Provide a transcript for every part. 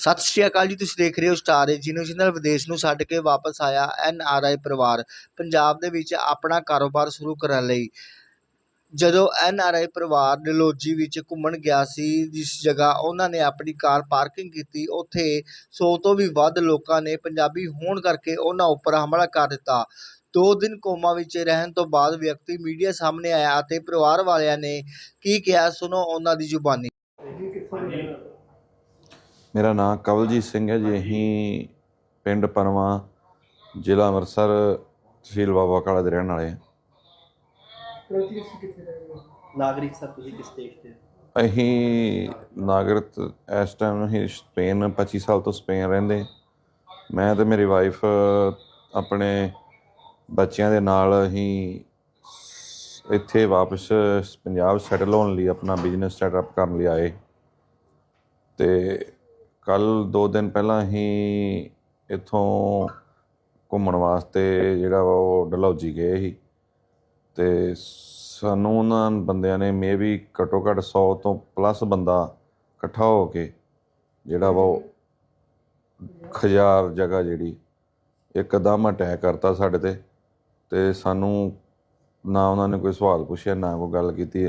ਸਤਿ ਸ਼੍ਰੀ ਅਕਾਲ ਜੀ, ਤੁਸੀਂ ਦੇਖ ਰਹੇ ਹੋ ਸਟਾਰ ਏਜੀਨੇਸ਼ਨ ਨਾਲ ਵਿਦੇਸ਼ ਨੂੰ ਛੱਡ ਕੇ ਵਾਪਸ ਆਇਆ ਐਨ ਆਰ ਆਈ ਪਰਿਵਾਰ। ਪੰਜਾਬ ਦੇ ਵਿੱਚ ਆਪਣਾ ਕਾਰੋਬਾਰ ਸ਼ੁਰੂ ਕਰਨ ਲਈ ਜਦੋਂ ਐਨ ਆਰ ਆਈ ਪਰਿਵਾਰ ਡਲਹੌਜੀ ਵਿੱਚ ਘੁੰਮਣ ਗਿਆ ਸੀ, ਜਿਸ ਜਗ੍ਹਾ ਉਹਨਾਂ ਨੇ ਆਪਣੀ ਕਾਰ ਪਾਰਕਿੰਗ ਕੀਤੀ, ਉੱਥੇ 100 ਤੋਂ ਵੀ ਵੱਧ ਲੋਕਾਂ ਨੇ ਪੰਜਾਬੀ ਹੋਣ ਕਰਕੇ ਉਹਨਾਂ ਉੱਪਰ ਹਮਲਾ ਕਰ ਦਿੱਤਾ। ਦੋ ਦਿਨ ਕੋਮਾ ਵਿੱਚ ਰਹਿਣ ਤੋਂ ਬਾਅਦ ਵਿਅਕਤੀ ਮੀਡੀਆ ਸਾਹਮਣੇ ਆਇਆ ਅਤੇ ਪਰਿਵਾਰ ਵਾਲਿਆਂ ਨੇ ਕੀ ਕਿਹਾ, ਸੁਣੋ ਉਹਨਾਂ ਦੀ ਜ਼ੁਬਾਨੀ। ਮੇਰਾ ਨਾਮ ਕਵਲਜੀਤ ਸਿੰਘ ਹੈ ਜੀ। ਅਸੀਂ ਪਿੰਡ ਪਨਵਾ ਜ਼ਿਲ੍ਹਾ ਅੰਮ੍ਰਿਤਸਰ ਤਹਿਸੀਲ ਬਾਬਾ ਕਾਲਾ ਦੇ ਰਹਿਣ ਵਾਲੇ ਹਾਂ। ਨਾਗਰਿਕ ਸਰ ਤੁਸੀਂ ਕਿਸ ਦੇਸ਼ ਦੇ ਅਸੀਂ ਨਾਗਰਿਕ ਇਸ ਟਾਈਮ ਅਸੀਂ ਸਪੇਨ 25 ਸਾਲ ਤੋਂ ਸਪੇਨ ਰਹਿੰਦੇ ਮੈਂ ਤੇ ਮੇਰੀ ਵਾਈਫ ਆਪਣੇ ਬੱਚਿਆਂ ਦੇ ਨਾਲ ਅਸੀਂ ਇੱਥੇ ਵਾਪਸ ਪੰਜਾਬ ਸੈਟਲ ਹੋਣ ਲਈ ਆਪਣਾ ਬਿਜ਼ਨਸ ਸੈਟਅਪ ਕਰਨ ਲਈ ਆਏ। ਤੇ ਕੱਲ ਦੋ ਦਿਨ ਪਹਿਲਾਂ ਹੀ ਇੱਥੋਂ ਘੁੰਮਣ ਵਾਸਤੇ ਜਿਹੜਾ ਵਾ ਉਹ ਡਲਹੌਜੀ ਗਏ ਸੀ। ਤੇ ਸਾਨੂੰ ਉਹਨਾਂ ਬੰਦਿਆਂ ਨੇ ਮੇ ਵੀ ਘੱਟੋ ਘੱਟ 100 ਤੋਂ ਪਲੱਸ ਬੰਦਾ ਇਕੱਠਾ ਹੋ ਕੇ ਜਿਹੜਾ ਵਾ ਉਹ ਖਜਾਰ ਜਗ੍ਹਾ ਜਿਹੜੀ ਇੱਕਦਮ ਅਟੈਕ ਕਰਤਾ ਸਾਡੇ ਤੇ। ਤੇ ਸਾਨੂੰ ਨਾ ਉਹਨਾਂ ਨੇ ਕੋਈ ਸਵਾਲ ਪੁੱਛਿਆ, ਨਾ ਕੋਈ ਗੱਲ ਕੀਤੀ।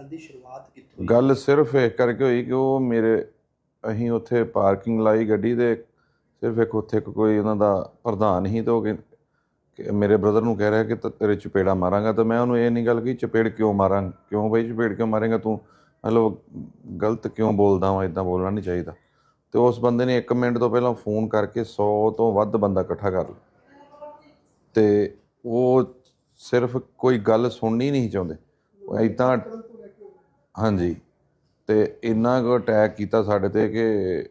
ਗੱਲ ਦੀ ਸ਼ੁਰੂਆਤ ਕਿੱਥੋਂ ਗੱਲ ਸਿਰਫ ਇਹ ਕਰਕੇ ਹੋਈ ਕਿ ਉਹ ਮੇਰੇ, ਅਸੀਂ ਉੱਥੇ ਪਾਰਕਿੰਗ ਲਾਈ ਗੱਡੀ ਦੇ, ਸਿਰਫ ਇੱਕ ਉੱਥੇ ਇੱਕ ਕੋਈ ਉਹਨਾਂ ਦਾ ਪ੍ਰਧਾਨ ਹੀ ਤੇ ਉਹ ਕਿ ਮੇਰੇ ਬ੍ਰਦਰ ਨੂੰ ਕਹਿ ਰਿਹਾ ਕਿ ਤੇਰੇ ਚਪੇੜਾ ਮਾਰਾਂਗਾ ਤਾਂ ਮੈਂ ਉਹਨੂੰ ਇਹ ਨਹੀਂ ਗੱਲ ਕਹੀ, ਚਪੇੜ ਕਿਉਂ ਮਾਰਾਂ, ਕਿਉਂ ਬਈ ਚਪੇੜ ਕਿਉਂ ਮਾਰੇਗਾ ਤੂੰ? ਮਤਲਬ ਗਲਤ ਕਿਉਂ ਬੋਲਦਾ ਵਾਂ ਇਦਾਂ ਬੋਲਣਾ ਨਹੀਂ ਚਾਹੀਦਾ। ਤੇ ਉਸ ਬੰਦੇ ਨੇ 1 ਮਿੰਟ ਤੋਂ ਪਹਿਲਾਂ ਫੋਨ ਕਰਕੇ 100 ਤੋਂ ਵੱਧ ਬੰਦਾ ਇਕੱਠਾ ਕਰ ਲਿਆ। ਤੇ ਉਹ ਸਿਰਫ ਕੋਈ ਗੱਲ ਸੁਣਨੀ ਨਹੀਂ ਚਾਹੁੰਦੇ। ਉਹ ਇਦਾਂ ਹਾਂਜੀ। ਤੇ ਇੰਨਾ ਕੁ ਅਟੈਕ ਕੀਤਾ ਸਾਡੇ ਤੇ ਕਿ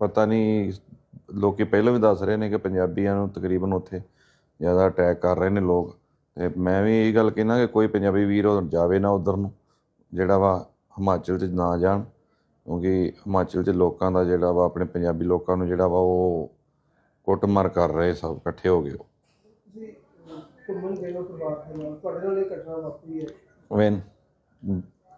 ਪਤਾ ਨਹੀਂ ਲੋਕੀ ਪਹਿਲਾਂ ਵੀ ਦੱਸ ਰਹੇ ਨੇ ਕਿ ਪੰਜਾਬੀਆਂ ਨੂੰ ਤਕਰੀਬਨ ਉੱਥੇ ਜ਼ਿਆਦਾ ਅਟੈਕ ਕਰ ਰਹੇ ਨੇ ਲੋਕ। ਤੇ ਮੈਂ ਵੀ ਇਹ ਗੱਲ ਕਹਿਣਾ ਕਿ ਕੋਈ ਪੰਜਾਬੀ ਵੀਰ ਜਾਵੇ ਨਾ ਉਧਰ ਨੂੰ ਜਿਹੜਾ ਵਾ ਹਿਮਾਚਲ 'ਚ ਨਾ ਜਾਣ। ਕਿਉਂਕਿ ਹਿਮਾਚਲ 'ਚ ਲੋਕਾਂ ਦਾ ਜਿਹੜਾ ਵਾ ਆਪਣੇ ਪੰਜਾਬੀ ਲੋਕਾਂ ਨੂੰ ਜਿਹੜਾ ਵਾ ਉਹ ਕੁੱਟਮਾਰ ਕਰ ਰਹੇ ਸਭ ਇਕੱਠੇ ਹੋ ਗਏ ਉਹ। ਘੁੰਮਣ ਗਏ ਹੋ ਪਰਿਵਾਰ ਦੇ ਨਾਲ ਤੁਹਾਡੇ ਨਾਲ ਇਹ ਘਟਨਾ ਵਾਪਰੀ ਹੈ। ਵੈਨ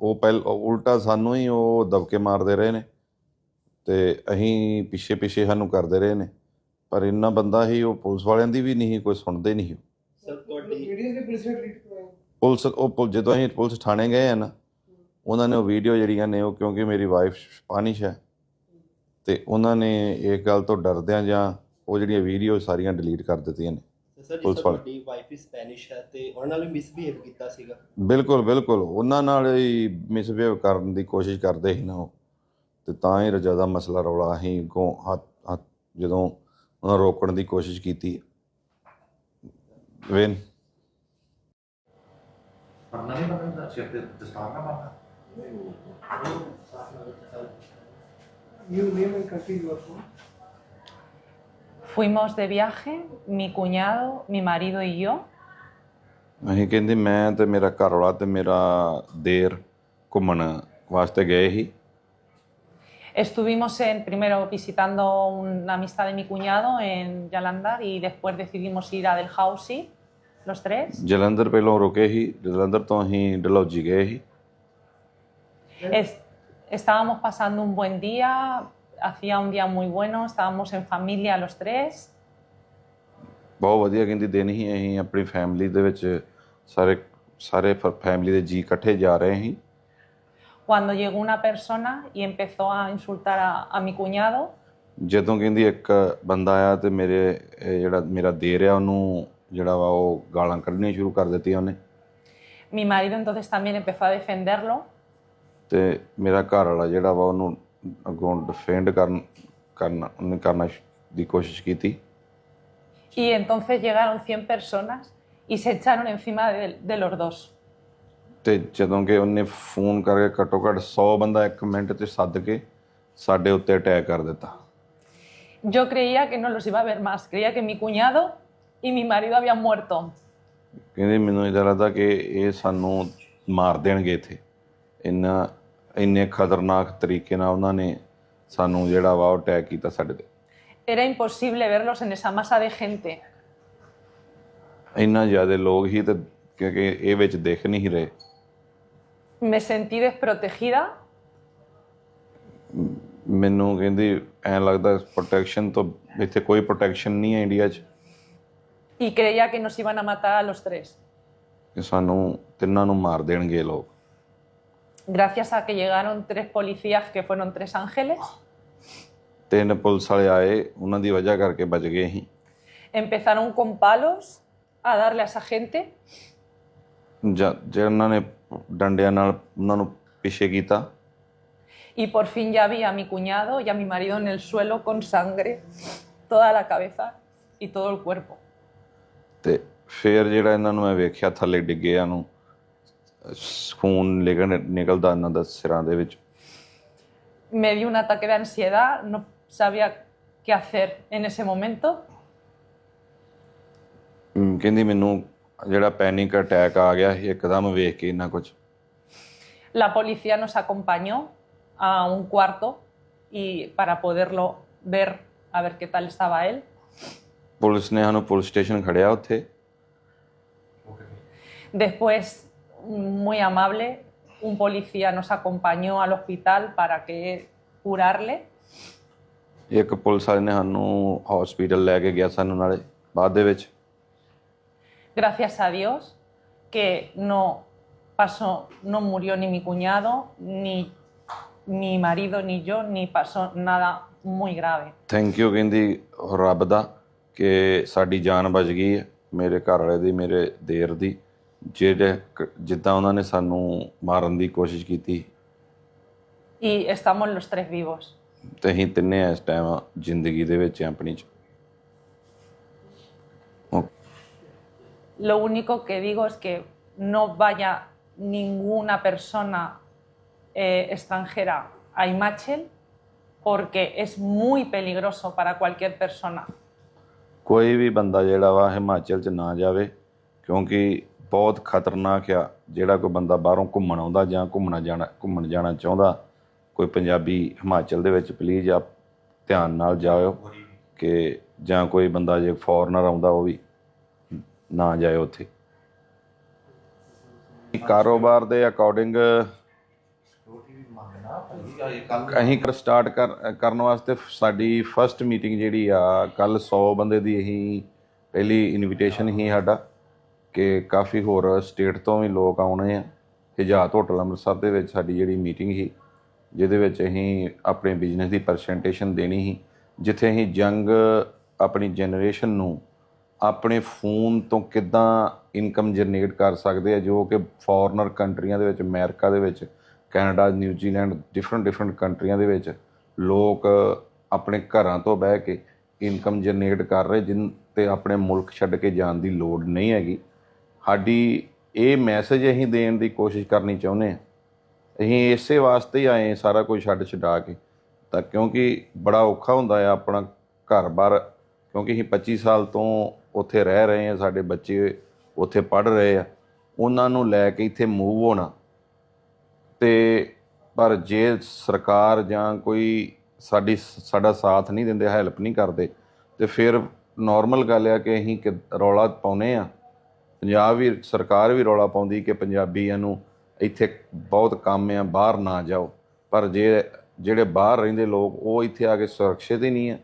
ਉਹ ਪਹਿਲ ਉਲਟਾ ਸਾਨੂੰ ਹੀ ਉਹ ਦਬਕੇ ਮਾਰਦੇ ਰਹੇ ਨੇ। ਤੇ ਅਸੀਂ ਪਿੱਛੇ ਪਿੱਛੇ ਸਾਨੂੰ ਕਰਦੇ ਰਹੇ ਨੇ। ਪਰ ਇੰਨਾ ਬੰਦਾ ਹੀ ਉਹ ਪੁਲਿਸ ਵਾਲਿਆਂ ਦੀ ਵੀ ਨਹੀਂ ਕੋਈ ਸੁਣਦੇ ਨਹੀਂ ਸਰ ਤੁਹਾਡੀ ਵੀਡੀਓ ਦੇ ਪੁਲਿਸ ਨੇ ਉਹ ਪੁਲ- ਜਦੋਂ ਅਸੀਂ ਪੁਲਿਸ ਥਾਣੇ ਗਏ ਆ ਨਾ ਉਹਨਾਂ ਨੇ ਉਹ ਵੀਡੀਓ ਜਿਹੜੀਆਂ ਨੇ ਉਹ ਕਿਉਂਕਿ ਮੇਰੀ ਵਾਈਫ ਸਪੈਨਿਸ਼ ਹੈ ਤੇ ਉਹਨਾਂ ਨੇ ਇਹ ਗੱਲ ਤੋਂ ਡਰਦਿਆਂ ਜਾਂ ਉਹ ਜਿਹੜੀਆਂ ਵੀਡੀਓ ਸਾਰੀਆਂ ਡਿਲੀਟ ਕਰ ਦਿੱਤੀਆਂ ਨੇ। ਸਰ ਜਿਸ ਪੁਲਿਸ ਤਰ੍ਹਾਂ ਵਾਲੇ। ਤੁਹਾਡੀ ਵਾਈਫ ਸਪੈਨਿਸ਼ ਹੈ ਤੇ ਉਹਨਾਂ ਨਾਲ ਵੀ ਮਿਸਬੀਹੇਵ ਕੀਤਾ ਸੀਗਾ? ਬਿਲਕੁਲ ਬਿਲਕੁਲ। ਉਹਨਾਂ ਨਾਲ ਹੀ ਮਿਸਬਿਹੇਵ ਕਰਨ ਦੀ ਕੋਸ਼ਿਸ਼ ਕਰਦੇ ਸੀ ਨਾ ਉਹ। ਤੇ ਤਾਂ ਹੀ ਜ਼ਿਆਦਾ ਮਸਲਾ ਰੌਲਾ ਅਸੀਂ ਅੱਗੋਂ ਹੱਥ ਹੱਥ ਜਦੋਂ ਉਹਨਾਂ ਰੋਕਣ ਦੀ ਕੋਸ਼ਿਸ਼ ਕੀਤੀ। ਵੇਨ ਪੜਨਾ ਨਹੀਂ ਪੜਦਾ ਸਿਰ ਤੇ ਦਸਤਾਰ ਨਾ ਪਾਉਂਦਾ? You name and country you are from Fuimos de viaje, mi cuñado, mi marido y yo. ਅਸੀਂ ਕਹਿੰਦੇ ਮੈਂ ਤੇ ਮੇਰਾ ਘਰ ਵਾਲਾ ਤੇ ਮੇਰਾ ਦੇਰ ਘੁੰਮਣ ਵਾਸਤੇ ਗਏ ਸੀ Estuvimos en, primero visitando una amistad de mi cuñado en Yalandar y después decidimos ir a Delhousie, los tres. Jalandhar ਪਹਿਲਾਂ ਰੁਕੇ ਸੀ ਜਲੰਧਰ ਤੋਂ ਅਸੀਂ ਡਲਹੌਜੀ ਗਏ ਸੀ Es- estábamos pasando un buen día, hacía un día muy bueno, estábamos en familia los tres. ਬਹੁਤ ਵਧੀਆ ਕਹਿੰਦੀ ਦਿਨ ਹੀ ਅਸੀਂ ਆਪਣੀ ਫੈਮਿਲੀ ਦੇ ਵਿੱਚ ਸਾਰੇ ਸਾਰੇ ਫੈਮਿਲੀ ਦੇ ਜੀ ਇਕੱਠੇ ਜਾ ਰਹੇ ਸੀ Cuando llegó una persona y empezó a insultar a, a mi cuñado, ਜਦੋਂ ਕਹਿੰਦੀ ਇੱਕ ਬੰਦਾ ਆਇਆ ਤੇ ਮੇਰੇ ਇਹ ਜਿਹੜਾ ਮੇਰਾ ਦੇਰ ਆ ਉਹਨੂੰ ਜਿਹੜਾ ਵਾ ਉਹ ਗਾਲਾਂ ਕੱਢਣੀਆਂ ਸ਼ੁਰੂ ਕਰ ਦਿੱਤੀਆਂ ਉਹਨੇ mi marido entonces también empezó a defenderlo ਤੇ ਮੇਰਾ ਘਰ ਵਾਲਾ ਜਿਹੜਾ ਵਾ ਉਹਨੂੰ ਅੱਗੋਂ ਡਿਫੈਂਡ ਕਰਨ ਕਰਨ ਉਹਨੇ ਕਰਨਾ ਸ਼- ਦੀ ਕੋਸ਼ਿਸ਼ ਕੀਤੀ y entonces llegaron 100 personas y se echaron encima de, de los dos. ਤੇ ਜਦੋਂ ਕਿ ਉਹਨੇ ਫੋਨ ਕਰਕੇ ਘੱਟੋ ਘੱਟ 100 ਬੰਦਾ ਇੱਕ ਮਿੰਟ 'ਚ ਸੱਦ ਕੇ ਸਾਡੇ ਉੱਤੇ ਅਟੈਕ ਕਰ ਦਿੱਤਾ Yo creía que no los iba a ver más, creía que mi cuñado y mi marido habían muerto. ਕਹਿੰਦੇ ਮੈਨੂੰ ਇਦਾਂ ਲੱਗਦਾ ਕਿ ਇਹ ਸਾਨੂੰ ਮਾਰ ਦੇਣਗੇ ਇੱਥੇ ਇੰਨਾ ਇੰਨੇ ਖਤਰਨਾਕ ਤਰੀਕੇ ਨਾਲ ਉਹਨਾਂ ਨੇ ਸਾਨੂੰ ਜਿਹੜਾ ਵਾ ਉਹ ਅਟੈਕ ਕੀਤਾ ਸਾਡੇ ਤੇ। Era imposible verlos en esa masa de gente. ਇੰਨਾ ਜ਼ਿਆਦਾ ਲੋਕ ਹੀ ਤੇ ਕਿਉਂਕਿ ਇਹ ਵਿੱਚ ਦਿਖ ਨਹੀਂ ਰਹੇ। Me sentí desprotegida. ਮੈਨੂੰ ਕਹਿੰਦੀ ਐਂ ਲੱਗਦਾ ਪ੍ਰੋਟੈਕਸ਼ਨ ਤੋਂ ਇੱਥੇ ਕੋਈ ਪ੍ਰੋਟੈਕਸ਼ਨ ਨਹੀਂ ਹੈ ਇੰਡੀਆ 'ਚ। Y creía que nos iban a matar a los tres. ਕਿ ਸਾਨੂੰ ਤਿੰਨਾਂ ਨੂੰ ਮਾਰ ਦੇਣਗੇ ਇਹ ਲੋਕ। Gracias a que llegaron tres policías que fueron tres ángeles, ਤਿੰਨ ਪੁਲਿਸ ਵਾਲੇ ਆਏ ਉਹਨਾਂ ਦੀ ਵਜ੍ਹਾ ਕਰਕੇ ਬਚ ਗਏ ਅਸੀਂ empezaron con palos a darle a esa gente ਜਾਂ ਜਿਹਨਾਂ ਨੇ ਡੰਡਿਆਂ ਨਾਲ ਉਹਨਾਂ ਨੂੰ ਪਿੱਛੇ ਕੀਤਾ y por fin ya vi a mi cuñado y a mi marido en el suelo con sangre, toda la cabeza y todo el cuerpo. ਤੇ ਫਿਰ ਜਿਹੜਾ ਇਹਨਾਂ ਨੂੰ ਮੈਂ ਵੇਖਿਆ ਥੱਲੇ ਡਿੱਗਿਆਂ ਨੂੰ ਸ- ਖੂਨ ਨਿਕਲ ਨਿਕਲਦਾ ਇਹਨਾਂ ਦਾ ਸਿਰਾਂ ਦੇ ਵਿੱਚ Me dio un ataque de ansiedad, no sabía qué hacer en ese momento. ਹਮ, ਕਹਿੰਦੀ ਮੈਨੂੰ ਜਿਹੜਾ ਪੈਨਿਕ ਅਟੈਕ ਆ ਗਿਆ ਸੀ ਇੱਕਦਮ ਵੇਖ ਕੇ ਇੰਨਾ ਕੁਝ La policía nos acompañó a un cuarto y para poderlo ver, a ver qué tal estaba él. Police ਨੇ ਸਾਨੂੰ ਪੁਲਿਸ ਸਟੇਸ਼ਨ ਖੜਿਆ ਉੱਥੇ Después, muy amable, un policía nos acompañó al hospital para que curarle. ਇੱਕ police ਵਾਲੇ ਨੇ ਸਾਨੂੰ hospital ਲੈ ਕੇ ਗਿਆ ਸਾਨੂੰ ਨਾਲੇ ਬਾਅਦ ਦੇ ਵਿੱਚ Gracias a Dios que no pasó, no murió ni mi cuñado, ni mi marido, ni yo, ni pasó nada muy grave. Thank you ਕਹਿੰਦੀ ਰੱਬ ਦਾ ਕਿ ਸਾਡੀ ਜਾਨ ਬਚ ਗਈ ਹੈ ਮੇਰੇ ਘਰ ਵਾਲੇ ਦੀ ਮੇਰੇ ਦੇਰ ਦੀ ਜਿਹੜੇ ਕ- ਜਿੱਦਾਂ ਉਹਨਾਂ ਨੇ ਸਾਨੂੰ ਮਾਰਨ ਦੀ ਕੋਸ਼ਿਸ਼ ਕੀਤੀ Y estamos los tres vivos. ਤੇ ਅਸੀਂ ਤਿੰਨੇ ਇਸ ਟਾਈਮ ਜ਼ਿੰਦਗੀ ਦੇ ਵਿੱਚ ਹਾਂ ਆਪਣੀ ਚ ਓ- Lo único que digo es que no vaya ninguna persona eh, extranjera a Imachel porque es muy peligroso para cualquier persona. ਕੋਈ ਵੀ ਬੰਦਾ ਜਿਹੜਾ ਵਾ ਹਿਮਾਚਲ ਚ ਨਾ ਜਾਵੇ ਕਿਉਂਕਿ ਬਹੁਤ ਖਤਰਨਾਕ ਆ, ਜਿਹੜਾ ਕੋਈ ਬੰਦਾ ਬਾਹਰੋਂ ਘੁੰਮਣ ਆਉਂਦਾ ਜਾਂ ਘੁੰਮਣਾ ਜਾਣਾ, ਘੁੰਮਣ ਜਾਣਾ ਚਾਹੁੰਦਾ, ਕੋਈ ਪੰਜਾਬੀ ਹਿਮਾਚਲ ਦੇ ਵਿੱਚ ਪਲੀਜ਼ ਆਪ ਧਿਆਨ ਨਾਲ ਜਾਇਓ ਕਿ ਜਾਂ ਕੋਈ ਬੰਦਾ ਜੇ ਫੋਰਨਰ ਆਉਂਦਾ ਉਹ ਵੀ ਨਾ ਜਾਏ ਉੱਥੇ। ਕਾਰੋਬਾਰ ਦੇ ਅਕੋਰਡਿੰਗ ਅਸੀਂ ਕਰ ਸਟਾਰਟ ਕਰ, ਕਰਨ ਵਾਸਤੇ ਸਾਡੀ ਫਰਸਟ ਮੀਟਿੰਗ ਜਿਹੜੀ ਆ ਕੱਲ 100 ਬੰਦੇ ਦੀ ਅਸੀਂ ਪਹਿਲੀ ਇਨਵੀਟੇਸ਼ਨ ਹੀ ਸਾਡਾ। ਕਿ ਕਾਫੀ ਹੋਰ ਸਟੇਟ ਤੋਂ ਵੀ ਲੋਕ ਆਉਣੇ ਆ। ਹਿਜਾਤ ਹੋਟਲ ਅੰਮ੍ਰਿਤਸਰ ਦੇ ਵਿੱਚ ਸਾਡੀ ਜਿਹੜੀ ਮੀਟਿੰਗ ਸੀ, ਜਿਹਦੇ ਵਿੱਚ ਅਸੀਂ ਆਪਣੇ ਬਿਜ਼ਨਸ ਦੀ ਪ੍ਰੈਜੈਂਟੇਸ਼ਨ ਦੇਣੀ ਸੀ, ਜਿੱਥੇ ਅਸੀਂ ਜੰਗ ਆਪਣੀ ਜਨਰੇਸ਼ਨ ਨੂੰ ਆਪਣੇ ਫੋਨ ਤੋਂ ਕਿੱਦਾਂ ਇਨਕਮ ਜਨਰੇਟ ਕਰ ਸਕਦੇ ਆ, ਜੋ ਕਿ ਫੋਰਨਰ ਕੰਟਰੀਆਂ ਦੇ ਵਿੱਚ, ਅਮਰੀਕਾ ਦੇ ਵਿੱਚ, ਕੈਨੇਡਾ, ਨਿਊਜ਼ੀਲੈਂਡ ਡਿਫਰੈਂਟ ਡਿਫਰੈਂਟ ਕੰਟਰੀਆਂ ਦੇ ਵਿੱਚ ਲੋਕ ਆਪਣੇ ਘਰਾਂ ਤੋਂ ਬਹਿ ਕੇ ਇਨਕਮ ਜਨਰੇਟ ਕਰ ਰਹੇ, ਜਿਨ ਤੇ ਆਪਣੇ ਮੁਲਕ ਛੱਡ ਕੇ ਜਾਣ ਦੀ ਲੋੜ ਨਹੀਂ ਹੈਗੀ। ਸਾਡੀ ਇਹ ਮੈਸੇਜ ਅਸੀਂ ਦੇਣ ਦੀ ਕੋਸ਼ਿਸ਼ ਕਰਨੀ ਚਾਹੁੰਦੇ ਹਾਂ। ਅਸੀਂ ਇਸੇ ਵਾਸਤੇ ਹੀ ਆਏ ਸਾਰਾ ਕੁਝ ਛੱਡ ਛਡਾ ਕੇ। ਤਾਂ ਕਿਉਂਕਿ ਬੜਾ ਔਖਾ ਹੁੰਦਾ ਆ ਆਪਣਾ ਘਰ-ਬਾਰ, ਕਿਉਂਕਿ ਅਸੀਂ 25 ਸਾਲ ਤੋਂ ਉੱਥੇ ਰਹਿ ਰਹੇ ਹਾਂ, ਸਾਡੇ ਬੱਚੇ ਉੱਥੇ ਪੜ੍ਹ ਰਹੇ ਆ। ਉਹਨਾਂ ਨੂੰ ਲੈ ਕੇ ਇੱਥੇ ਮੂਵ ਹੋਣਾ। ਤੇ ਪਰ ਜੇ ਸਰਕਾਰ ਜਾਂ ਕੋਈ ਸਾਡੀ, ਸਾਡਾ ਸਾਥ ਨਹੀਂ ਦਿੰਦੇ ਹੈਲਪ ਨਹੀਂ ਕਰਦੇ, ਤੇ ਫਿਰ ਨਾਰਮਲ ਗੱਲ ਆ ਕਿ ਅਸੀਂ ਕਿ ਰੌਲਾ ਪਾਉਨੇ ਆ ਪੰਜਾਬ ਵੀ, ਸਰਕਾਰ ਵੀ ਰੌਲਾ ਪਾਉਂਦੀ ਕਿ ਪੰਜਾਬੀਆਂ ਨੂੰ ਇੱਥੇ ਬਹੁਤ ਕੰਮ ਆ, ਬਾਹਰ ਨਾ ਜਾਓ। ਪਰ ਜੇ, ਜਿਹੜੇ ਬਾਹਰ ਰਹਿੰਦੇ ਲੋਕ, ਉਹ ਇੱਥੇ ਆ ਕੇ ਸੁਰੱਖਿਅਤ ਹੀ ਨਹੀਂ ਆ।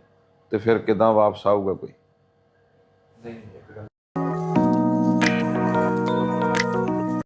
ਤੇ ਫਿਰ ਕਿਦਾਂ ਵਾਪਸ ਆਊਗਾ ਕੋਈ? ਨਹੀਂ